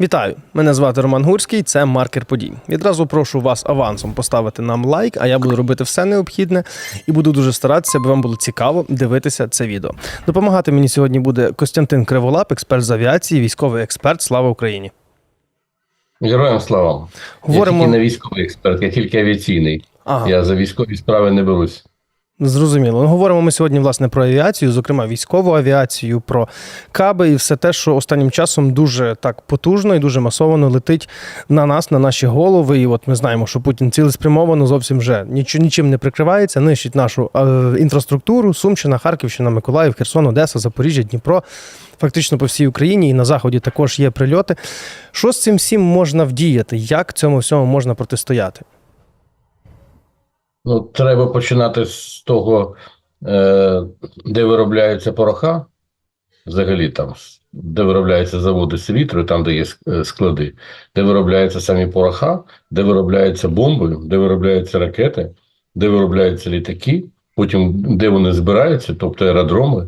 Вітаю! Мене звати Роман Гурський, це маркер подій. Відразу прошу вас авансом поставити нам лайк, а я буду робити все необхідне і буду дуже старатися, аби вам було цікаво дивитися це відео. Допомагати мені сьогодні буде Костянтин Криволап, експерт з авіації, військовий експерт. Слава Україні! Героям слава. Говоримо- Я тільки не військовий експерт, я тільки авіаційний. Ага. Я за військові справи не берусь. Зрозуміло. Ну, Говоримо ми сьогодні власне про авіацію, зокрема військову авіацію, про каби і все те, що останнім часом дуже так потужно і дуже масовано летить на нас, на наші голови. І от ми знаємо, що Путін цілеспрямовано зовсім вже ніч, нічим не прикривається, нищить нашу е, інфраструктуру. Сумщина, Харківщина, Миколаїв, Херсон, Одеса, Запоріжжя, Дніпро. Фактично по всій Україні і на заході також є прильоти. Що з цим всім можна вдіяти? Як цьому всьому можна протистояти? Ну, треба починати з того, е, де виробляються пороха, взагалі там, де виробляються заводи селітру, там, де є е, склади, де виробляються самі пороха, де виробляються бомби, де виробляються ракети, де виробляються літаки, потім де вони збираються, тобто аеродроми,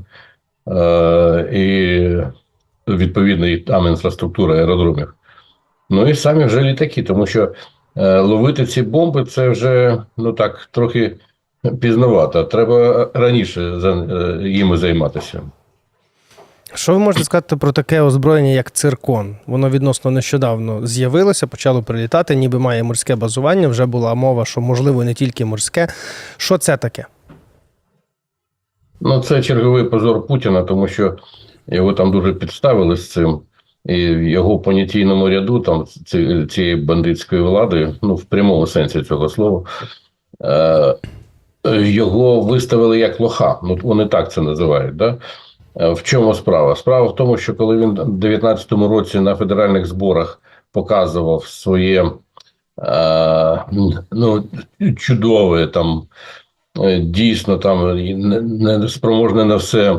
е, і відповідно і там інфраструктура аеродромів. Ну і самі вже літаки, тому що ловити ці бомби це вже ну так трохи пізновато. Треба раніше за е, займатися. Що ви можете сказати про таке озброєння, як циркон? Воно відносно нещодавно з'явилося, почало прилітати, ніби має морське базування. Вже була мова, що можливо не тільки морське. Що це таке? Ну це черговий позор Путіна, тому що його там дуже підставили з цим. І в його понятійному ряду там ці- цієї бандитської влади, ну в прямому сенсі цього слова, е, його виставили як лоха. Ну вони так це називають. Да? Е, В чому справа? Справа в тому, що коли він в 19-му році на федеральних зборах показував своє е, ну, чудове там, е, дійсно там не, не спроможне на все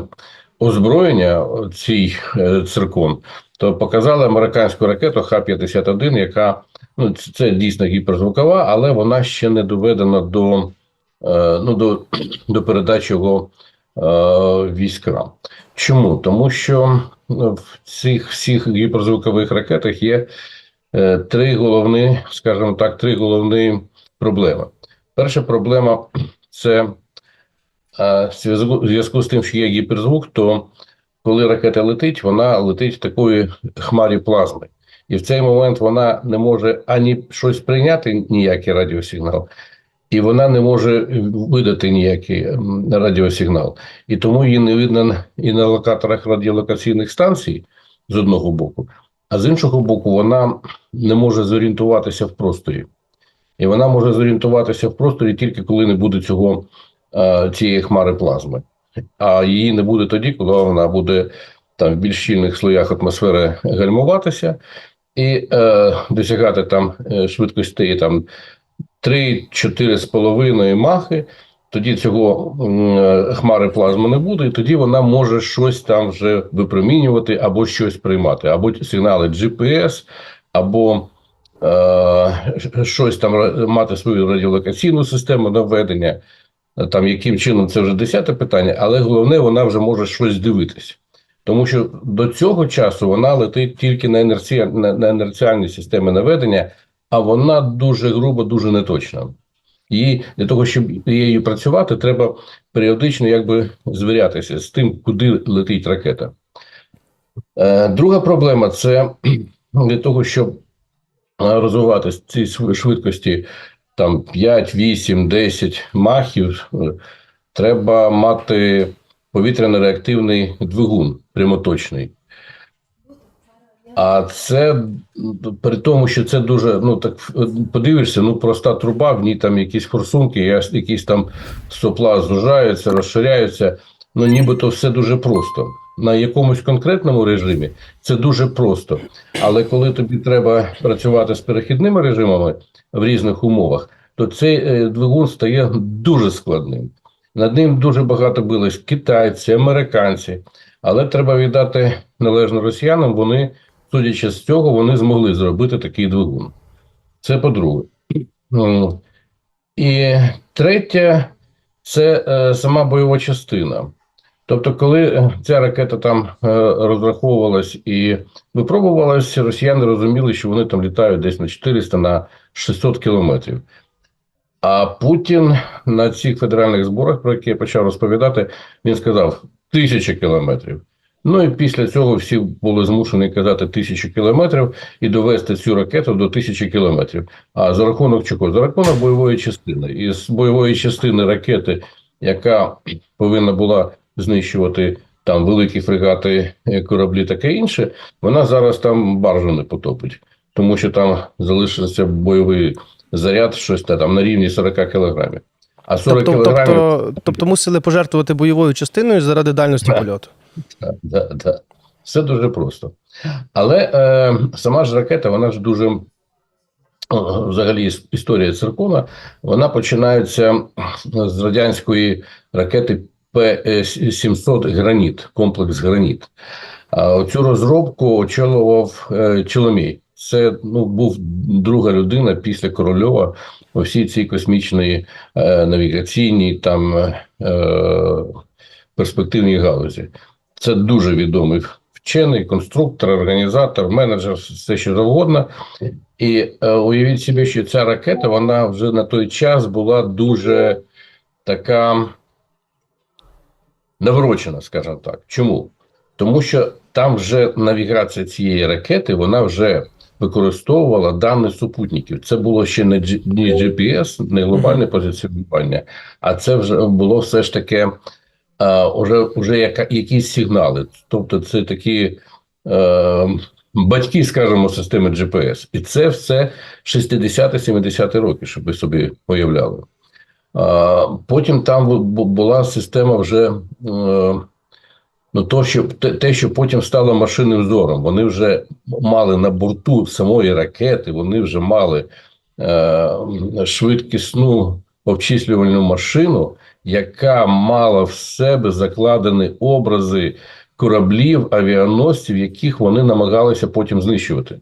озброєння, цей е, циркон, то показали американську ракету Х-51, яка ну, це- дійсно гіперзвукова, але вона ще не доведена до, е, ну, до, до передачі його е, військам. Чому? Тому що ну, в цих всіх гіперзвукових ракетах є е, три головні, скажімо так, три головні проблеми. Перша проблема це е, в зв'язку з тим, що є гіперзвук, то коли ракета летить, вона летить в такої хмарі плазми. І в цей момент вона не може ані щось прийняти, ніякий радіосигнал, і вона не може видати ніякий радіосигнал. І тому її не видно і на локаторах радіолокаційних станцій з одного боку, а з іншого боку, вона не може зорієнтуватися в просторі. І вона може зорієнтуватися в просторі тільки коли не буде цього е, цієї хмари плазми. А її не буде тоді, коли вона буде там в більш щільних слоях атмосфери гальмуватися і е, досягати там е, швидкостей там 3-4 з половиною махи. Тоді цього е, хмари плазми не буде, і тоді вона може щось там вже випромінювати або щось приймати, або сигнали GPS, або е, щось там мати свою радіолокаційну систему наведення. Там яким чином це вже десяте питання, але головне, вона вже може щось дивитися. Тому що до цього часу вона летить тільки на, інерці... на, на інерціальні системи наведення, а вона дуже грубо, дуже неточна. І для того, щоб її працювати, треба періодично якби звірятися з тим, куди летить ракета. Е, друга проблема це для того, щоб е, розвивати ці швидкості там 5, 8, 10 махів, е, треба мати повітряно-реактивний двигун прямоточний. А це при тому, що це дуже, ну так подивишся, ну проста труба, в ній там якісь форсунки, якісь там сопла зужаються, розширяються. Ну, нібито все дуже просто. На якомусь конкретному режимі це дуже просто. Але коли тобі треба працювати з перехідними режимами в різних умовах, то цей е, двигун стає дуже складним. Над ним дуже багато бились китайці, американці. Але треба віддати належно росіянам. Вони, судячи з цього, вони змогли зробити такий двигун. Це по-друге. І третє це е, сама бойова частина. Тобто, коли е, ця ракета там е, розраховувалась і випробувалась, росіяни розуміли, що вони там літають десь на 400 на 600 кілометрів. А Путін на цих федеральних зборах, про які я почав розповідати, він сказав тисяча кілометрів. Ну і після цього всі були змушені казати тисячу кілометрів і довести цю ракету до тисячі кілометрів. А за рахунок чого? За рахунок бойової частини. І з бойової частини ракети, яка повинна була знищувати там великі фрегати, е, кораблі, таке інше, вона зараз там баржу не потопить, тому що там залишився бойовий заряд, щось та там на рівні 40 кілограмів. А 40 Тобто, кілограмів тобто, тобто мусили пожертвувати бойовою частиною заради дальності Так. польоту. Да, да, да. Все дуже просто. Але е, сама ж ракета, вона ж дуже. Взагалі, історія циркона, вона починається з радянської ракети П-700 Граніт, комплекс Граніт. Цю розробку очолював е, Чоломій. Це ну, був друга людина після Корольова у всій цій космічній е, навігаційній там е, перспективній галузі. Це дуже відомий вчений, конструктор, організатор, менеджер, все що завгодно. І е, уявіть собі, що ця ракета вона вже на той час була дуже така наворочена, скажімо так. Чому? Тому що там вже навігація цієї ракети вона вже використовувала дані супутників. Це було ще не, GPS, не глобальне позиціонування, а це вже було все ж таки а, уже, уже яка, якісь сигнали. Тобто, це такі е, батьки, скажімо, системи GPS. І це все 60-70 роки, щоб ви собі уявляли. Потім там була система вже. Е, Ну, то, що те, що потім стало машинним зором, вони вже мали на борту самої ракети, вони вже мали е, швидкісну обчислювальну машину, яка мала в себе закладені образи кораблів, авіаносців, яких вони намагалися потім знищувати.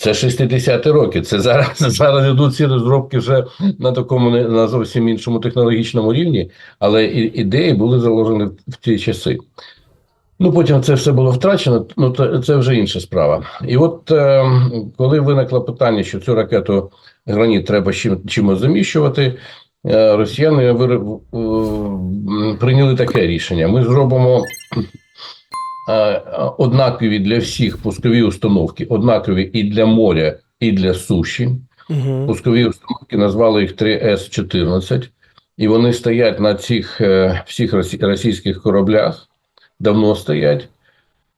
Це 60-ті роки. Це зараз, зараз йдуть ці розробки вже на такому на зовсім іншому технологічному рівні, але ідеї були заложені в- ті часи. Ну, потім це все було втрачено, ну то це вже інша справа. І от е, коли виникло питання, що цю ракету граніт треба чим, чимось заміщувати, е, росіяни вир- е, прийняли таке рішення: ми зробимо однакові для всіх пускові установки, однакові і для моря, і для суші. Угу. Пускові установки назвали їх 3С-14, і вони стоять на цих е, всіх російських кораблях, давно стоять.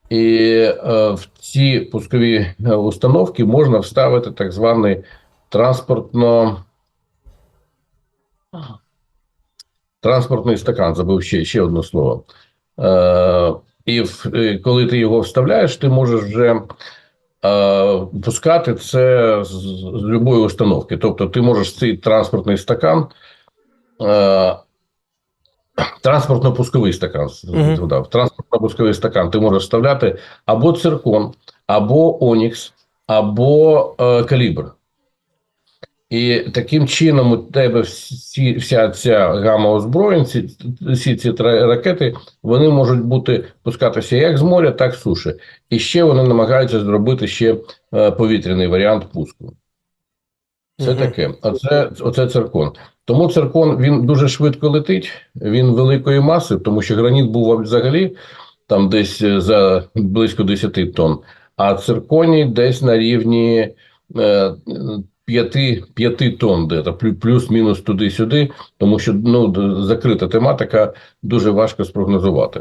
І е, в ці пускові е, установки можна вставити так званий транспортно. Транспортний стакан, забув ще, ще одне слово. Е, і е, коли ти його вставляєш, ти можеш вже е, пускати це з, з любої установки. Тобто, ти можеш цей транспортний стакан, е, транспортно-пусковий стакан, згадав, транспортно-пусковий стакан ти можеш вставляти або циркон, або онікс, або е, калібр. І таким чином у тебе всі, вся ця гама озброєнь, всі ці ракети, вони можуть бути пускатися як з моря, так і з суші. І ще вони намагаються зробити ще е, повітряний варіант пуску. Це таке. Оце, оце циркон. Тому циркон він дуже швидко летить, він великої маси, тому що граніт був взагалі там десь е, за близько 10 тонн, а цирконій десь на рівні е, 5, 5 тонн, де-то, плюс-мінус туди-сюди, тому що ну, закрита тематика дуже важко спрогнозувати.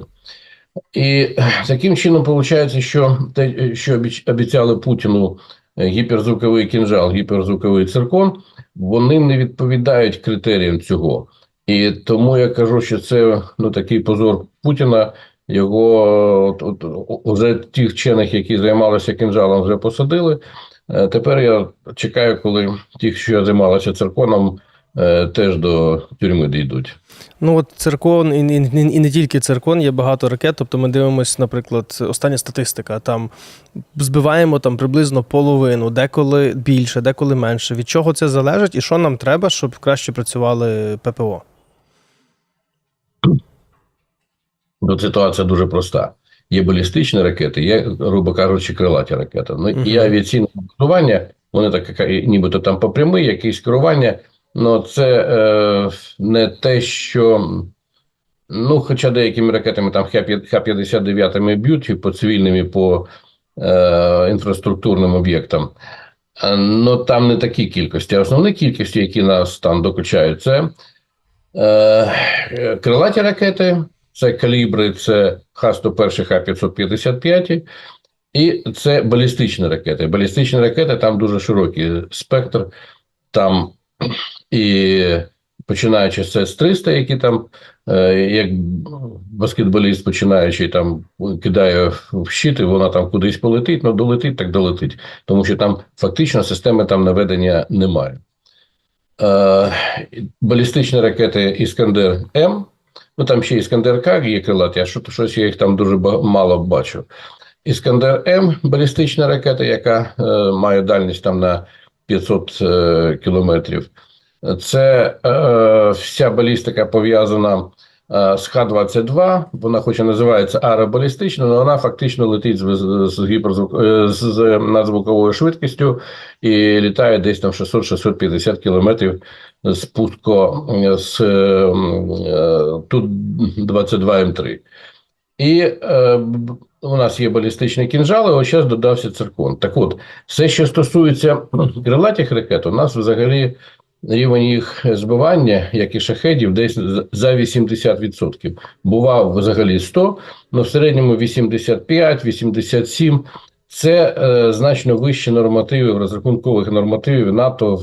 І таким чином виходить, що те, що обіцяли Путіну е, гіперзвуковий кінжал, гіперзвуковий циркон, вони не відповідають критеріям цього. І тому я кажу, що це ну, такий позор Путіна. Його от, от, вже тих вчених, які займалися кінжалом, вже посадили. Е, Тепер я чекаю, коли ті, що займалися цирконом, е, теж до тюрми дійдуть. Ну от циркон, і, і, і, і не тільки циркон, є багато ракет. Тобто ми дивимося, наприклад, остання статистика. Там збиваємо там приблизно половину, деколи більше, деколи менше. Від чого це залежить, і що нам треба, щоб краще працювали ППО? Тут ситуація дуже проста. Є балістичні ракети, є, грубо кажучи, крилаті ракети. Ну, Мгм. Є авіаційне будування, вони так, нібито там по прямій, якісь керування. Ну, це е, не те, що. Ну, хоча деякими ракетами там Х-59 б'ють і по цивільним, і по е, інфраструктурним об'єктам. Ну, там не такі кількості. А основні кількості, які нас там докучають, це е, крилаті ракети, це калібри, це Х-101, Х-555, і це балістичні ракети. Балістичні ракети там дуже широкий спектр. Там і починаючи з С-300, які там, е, як баскетболіст починаючи там кидає в щит, і вона там кудись полетить, ну долетить, так долетить. Тому що там фактично системи там наведення немає. Е, балістичні ракети Іскандер М, ну там ще Іскандер К є крилаті, а що, щось я їх там дуже мало бачу. Іскандер М балістична ракета, яка е, має дальність там на 500 е, кілометрів. Це е, вся балістика пов'язана е, з Х-22. Вона, хоч і називається аеробалістична, але вона фактично летить з, з, з, гіперзвук, е, з, з надзвуковою швидкістю і літає десь там 600-650 кілометрів з пуско з е, Ту-22М3. І е, у нас є балістичні кінжали, ось зараз додався циркон. Так от, все, що стосується крилатих ракет, у нас взагалі рівень їх збивання, як і шахедів, десь за 80%. Бував взагалі 100, але в середньому 85-87. Це е, значно вищі нормативи розрахункових нормативів НАТО в,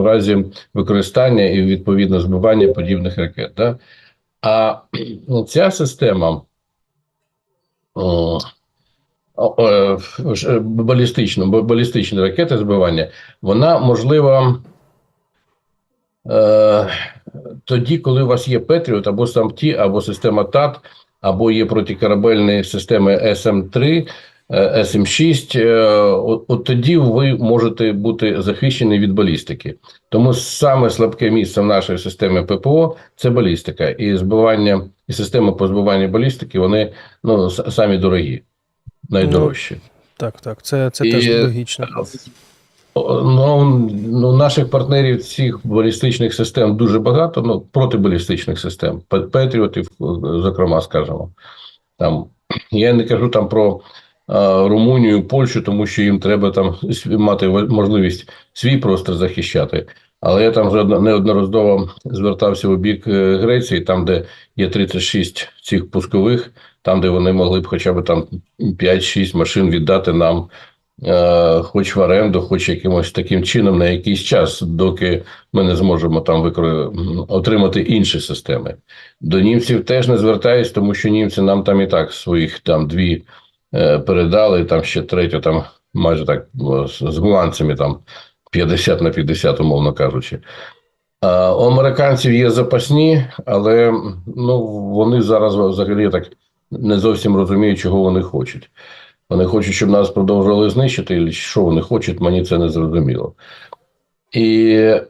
в разі використання і відповідно збивання подібних ракет. Да? А ця система е, бо- балістичні ракети збивання, вона можлива е, тоді, коли у вас є Петріот або САМТі, або система ТАТ, або є протикорабельні системи СМ3, е, СМ6, е, от, от тоді ви можете бути захищені від балістики. Тому саме слабке місце в нашій системі ППО це балістика. І збивання, і система по збиванню балістики, вони ну, самі дорогі, найдорожчі. Так, так, це, це І- теж логічно. Ну, ну, наших партнерів цих балістичних систем дуже багато, ну, протибалістичних систем, Петріотів, зокрема, скажімо. Там, я не кажу там про Румунію, Польщу, тому що їм треба там мати можливість свій простір захищати. Але я там вже неодноразово звертався у бік е, Греції, там, де є 36 цих пускових, там, де вони могли б хоча б там 5-6 машин віддати нам е, хоч в оренду, хоч якимось таким чином на якийсь час, доки ми не зможемо там отримати інші системи. До німців теж не звертаюсь, тому що німці нам там і так своїх там дві е, передали, там ще третю, там майже так з з там 50 на 50, умовно кажучи. У американців є запасні, але ну, вони зараз взагалі так не зовсім розуміють, чого вони хочуть. Вони хочуть, щоб нас продовжували знищити, і що вони хочуть, мені це не зрозуміло. І е,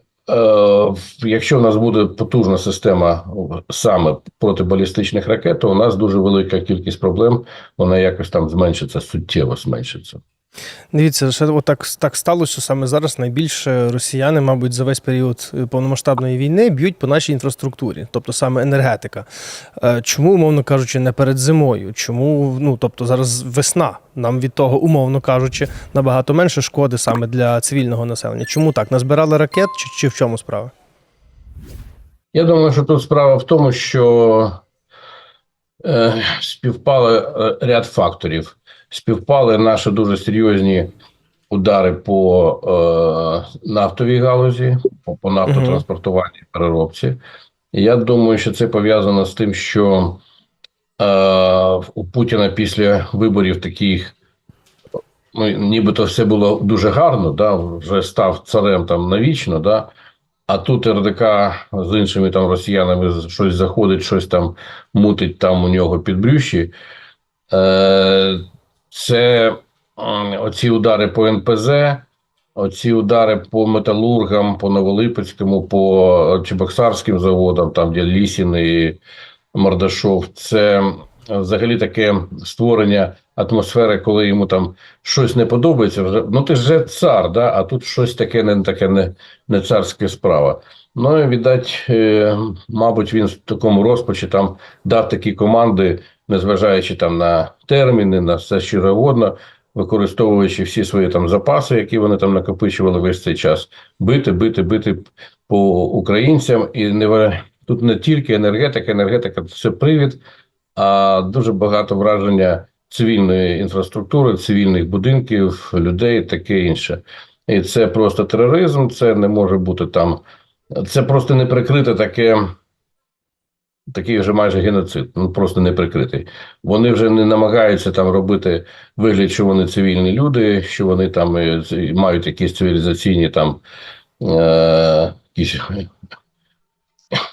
якщо в нас буде потужна система саме протибалістичних ракет, то у нас дуже велика кількість проблем, вона якось там зменшиться, суттєво зменшиться. Дивіться, ще отак так сталося, що саме зараз найбільше росіяни, мабуть, за весь період е, повномасштабної війни б'ють по нашій інфраструктурі, тобто саме енергетика. Е, Чому, умовно кажучи, не перед зимою? Чому ну тобто зараз весна? Нам від того, умовно кажучи, набагато менше шкоди саме для цивільного населення. Чому так? Назбирали ракет, чи, чи в чому справа? Я думаю, що тут справа в тому, що е, співпали е, ряд факторів. Співпали наші дуже серйозні удари по е, нафтовій галузі, по, по нафтотранспортуванню переробці. Я думаю, що це пов'язано з тим, що е, у Путіна після виборів таких. Ну, нібито все було дуже гарно, да, вже став царем там навічно, да, а тут РДК з іншими там росіянами щось заходить, щось там мутить там у нього під брющі. Е, це оці удари по НПЗ, оці удари по металургам, по Новолипецькому, по Чебоксарським заводам, там де Лісін і Мордашов. Це взагалі таке створення атмосфери, коли йому там щось не подобається, вже ну ти ж же цар, да? а тут щось таке не таке не, не царська справа. Ну віддать, е, мабуть, він в такому розпачі там дав такі команди, незважаючи там на терміни, на все що завгодно, використовуючи всі свої там запаси, які вони там накопичували весь цей час, бити, бити, бити по українцям. І не тут не тільки енергетика, енергетика це привід, а дуже багато враження цивільної інфраструктури, цивільних будинків, людей, таке інше. І це просто тероризм, це не може бути там. Це просто не прикрите таке, такий вже майже геноцид, ну просто не прикритий. Вони вже не намагаються там робити вигляд, що вони цивільні люди, що вони там е, мають якісь цивілізаційні там е, якісь,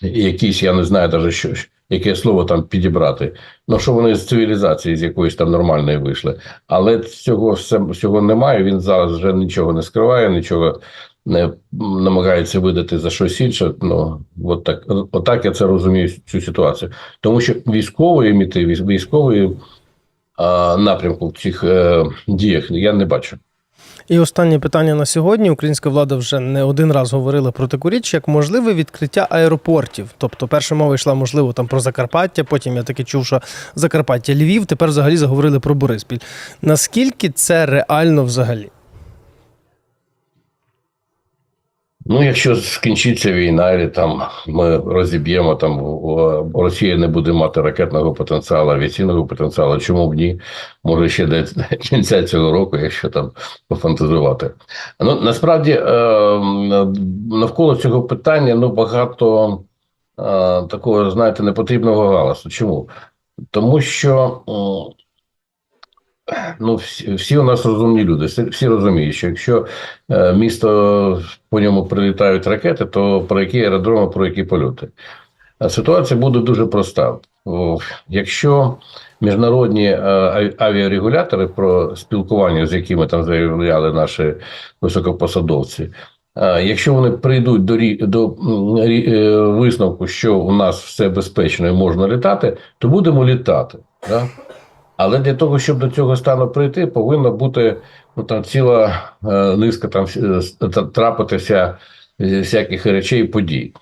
якісь, я не знаю навіть що, яке слово там підібрати. Ну, що вони з цивілізації з якоїсь там нормальної вийшли. Але цього все цього немає. Він зараз вже нічого не скриває, нічого не намагається видати за щось інше. Ну от так, отак я це розумію цю ситуацію. Тому що військової міти, військової а, напрямку в цих е, діях я не бачу. І останнє питання на сьогодні. Українська влада вже не один раз говорила про таку річ, як можливе відкриття аеропортів. Тобто, перша мова йшла, можливо, там про Закарпаття. Потім я таки чув, що Закарпаття Львів. Тепер взагалі заговорили про Бориспіль. Наскільки це реально взагалі? Ну, якщо скінчиться війна, і там ми розіб'ємо там Росія не буде мати ракетного потенціалу, авіаційного потенціалу. Чому б ні? Може ще до кінця цього року, якщо там пофантазувати. Ну насправді е, навколо цього питання ну багато е, такого, знаєте, непотрібного галасу. Чому? Тому що. Ну, всі, всі у нас розумні люди. Всі, розуміють, що якщо е, місто по ньому прилітають ракети, то про які аеродроми, про які польоти. Ситуація буде дуже проста. Якщо міжнародні е, авіарегулятори, про спілкування з якими там заявляли наші високопосадовці, е, якщо вони прийдуть до, до висновку, що у нас все безпечно і можна літати, то будемо літати. Да? Але для того, щоб до цього стану прийти, повинна бути ну, там ціла е, низка там е, трапитися е, всяких речей і подій.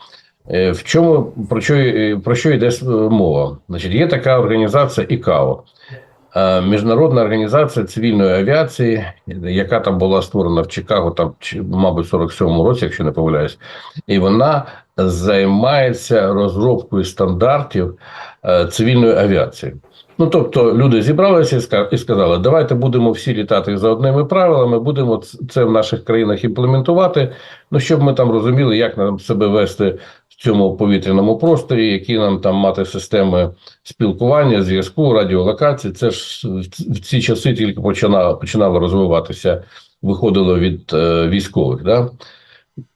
Е, В чому про що, е, про що йде мова? Значить, є така організація ІКАО, е, міжнародна організація цивільної авіації, яка там була створена в Чикаго, там мабуть, в 47-му році, якщо не помиляюсь, і вона займається розробкою стандартів е, цивільної авіації. Ну, тобто, люди зібралися і ска- і сказали, давайте будемо всі літати за одними правилами, будемо це в наших країнах імплементувати. Ну, щоб ми там розуміли, як нам себе вести в цьому повітряному просторі, які нам там мати системи спілкування, зв'язку, радіолокації. Це ж в ці часи тільки починало, починало розвиватися, виходило від е, військових. Да?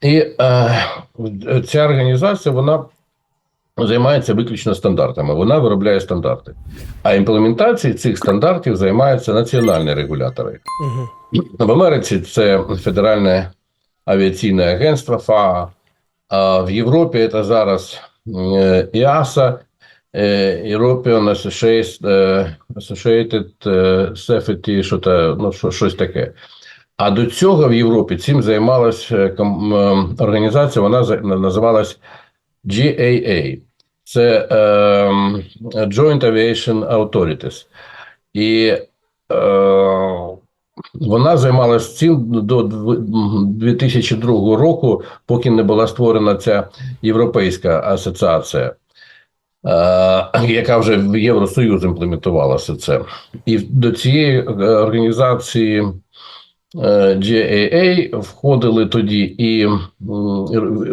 І е, ця організація, вона займається виключно стандартами. Вона виробляє стандарти. А імплементацією цих стандартів займаються національні регулятори. Угу. В Америці це Федеральне авіаційне агентство ФАА, а в Європі це зараз е, ІАСА, е, European Associated, е, Safety, що те, ну, що, щось таке. А до цього в Європі цим займалась е, організація, вона називалась GAA. Це е, Joint Aviation Authorities. І е, вона займалася цим до 2002 року, поки не була створена ця Європейська асоціація, е, яка вже в Євросоюз імплементувала це. І до цієї е, організації GAA входили тоді і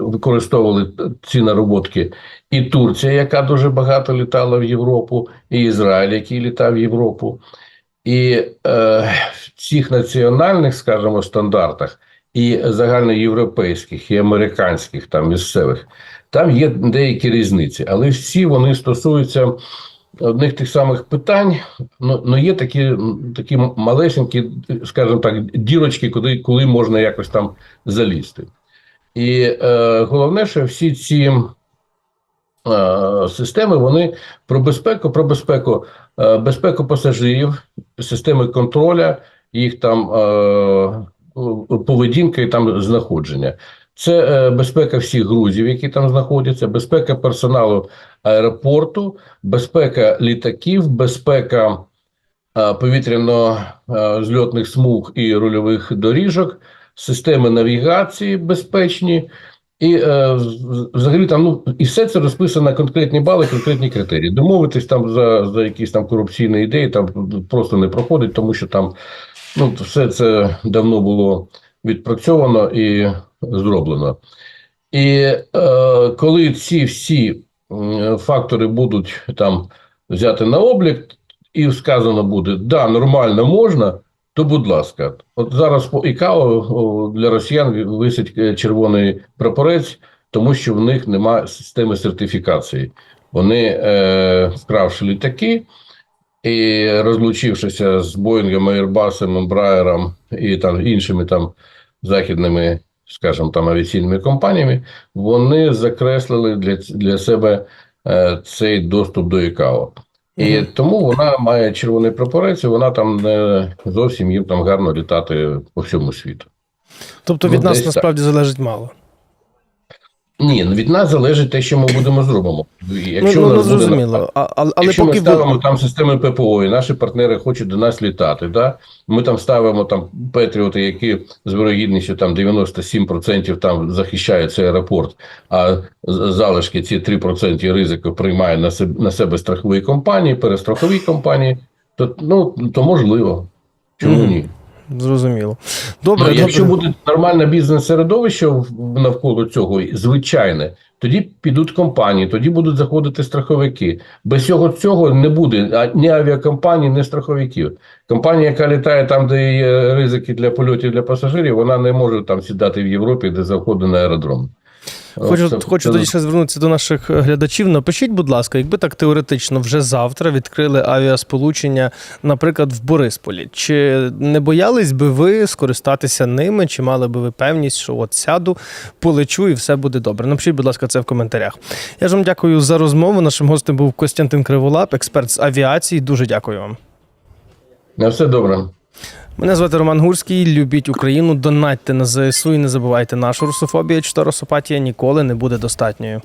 використовували ці нароботки і Турція, яка дуже багато літала в Європу, і Ізраїль, який літав в Європу. І е, в цих національних, скажімо, стандартах, і загальноєвропейських, і американських, там місцевих, там є деякі різниці, але всі вони стосуються одних тих самих питань. Ну, ну є такі, такі малесенькі, скажімо так, дірочки, куди, коли можна якось там залізти. І е, головне, що всі ці е, системи, вони про безпеку, про безпеку, е, безпеку пасажирів, системи контроля, їх там е, поведінка і там знаходження. Це е, безпека всіх грузів, які там знаходяться, безпека персоналу аеропорту, безпека літаків, безпека е, повітряно-зльотних смуг і рульових доріжок, системи навігації безпечні. І е, взагалі там ну і все це розписано на конкретні бали, конкретні критерії. Домовитись там за, за якісь там корупційні ідеї там просто не проходить, тому що там ну все це давно було відпрацьовано і зроблено. І е, коли ці всі фактори будуть там взяти на облік, і сказано буде, да, нормально можна, то будь ласка. От зараз по ІКАО для росіян висить е, червоний прапорець, тому що в них немає системи сертифікації. Вони, е, вкравши літаки і розлучившися з Боїнгом, Airbus, Ембраєром і там іншими там західними, скажімо, там авіаційними компаніями, вони закреслили для, для себе е, цей доступ до ІКАО. І тому вона має червоний прапорець, і вона там не зовсім їм там гарно літати по всьому світу. Тобто Ну, від нас насправді так. залежить мало. Ні, ну від нас залежить те, що ми будемо зробимо. Якщо ну, ну, нас буде зрозуміло. А, а- але Якщо поки ми ставимо ви... там системи ППО, і наші партнери хочуть до нас літати, да? ми там ставимо там Петріоти, які з вирогідністю там 97% там захищають цей аеропорт, а залишки ці 3% ризику приймає на себе, на себе страхові компанії, перестрахові компанії, то, ну, то можливо. Чому Мгм. ні? Зрозуміло. Добре, Ну, якщо добре. буде нормальне бізнес-середовище навколо цього, звичайне, тоді підуть компанії, тоді будуть заходити страховики. Без цього цього не буде ні авіакомпаній, ні страховиків. Компанія, яка літає там, де є ризики для польотів для пасажирів, вона не може там сідати в Європі, де заходить на аеродром. Хочу, Це- хочу це- тоді ще звернутися до наших е, глядачів. Напишіть, будь ласка, якби так теоретично вже завтра відкрили авіасполучення, наприклад, в Борисполі, чи не боялись би ви скористатися ними, чи мали би ви певність, що от сяду, полечу і все буде добре? Напишіть, будь ласка, це в коментарях. Я ж вам дякую за розмову. Нашим гостем був Костянтин Криволап, експерт з авіації. Дуже дякую вам. На все добре. Мене звати Роман Гурський. Любіть Україну, донатьте на ЗСУ і не забувайте, наша русофобія чи та русопатія ніколи не буде достатньою.